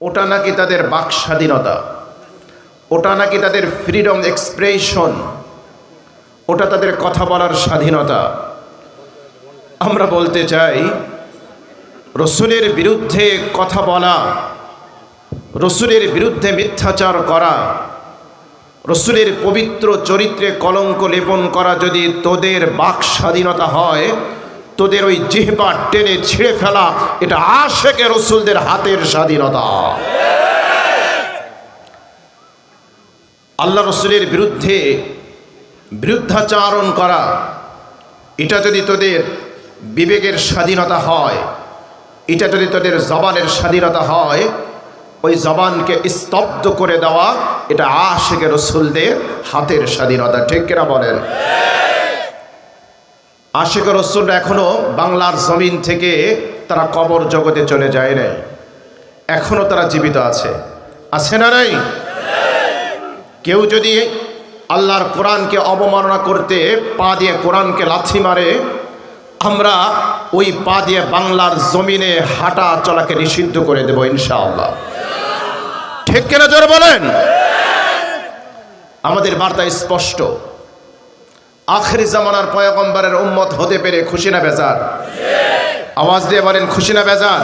ওটা নাকি তাদের বাক স্বাধীনতা? ওটা নাকি তাদের ফ্রিডম এক্সপ্রেশন ওটা তাদের কথা বলার স্বাধীনতা? আমরা বলতে চাই, রসুলের বিরুদ্ধে কথা বলা, রসুলের বিরুদ্ধে মিথ্যাচার করা, রসুলের পবিত্র চরিত্রে কলঙ্ক লেপন করা যদি তোদের বাক স্বাধীনতা হয় তোদের ওই জিহবা টেনে ছিঁড়ে ফেলা, এটা আশেকে রসুলদের হাতের স্বাধীনতা। আল্লাহ রসুলের বিরুদ্ধে বিরুদ্ধাচারণ করা, এটা যদি তোদের বিবেকের স্বাধীনতা হয়, এটা যদি তোদের জবানের স্বাধীনতা হয়, ওই জবানকে স্তব্ধ করে দেওয়া, এটা আশেকে রসুলদের হাতের স্বাধীনতা, ঠিক কিনা বলেন? আশেকে রসুলরা এখনও বাংলার জমিন থেকে তারা কবর জগতে চলে যায় নাই। এখনও তারা জীবিত আছে। আছে না নাই? কেউ যদি আল্লাহর কোরআনকে অবমাননা করতে পা দিয়ে কোরআনকে লাথি মারে, আমরা ওই পা দিয়ে বাংলার জমিনে হাঁটা চলাকে নিষিদ্ধ করে দেব ইনশাআল্লাহ। ঠিক কেনা জোর বলেন? আমাদের বার্তা স্পষ্ট। আখরি জামানার পয়গম্বরের উম্মত হতে পেরে খুশি না বেজার? আওয়াজ দিয়ে বলেন, খুশি না বেজার?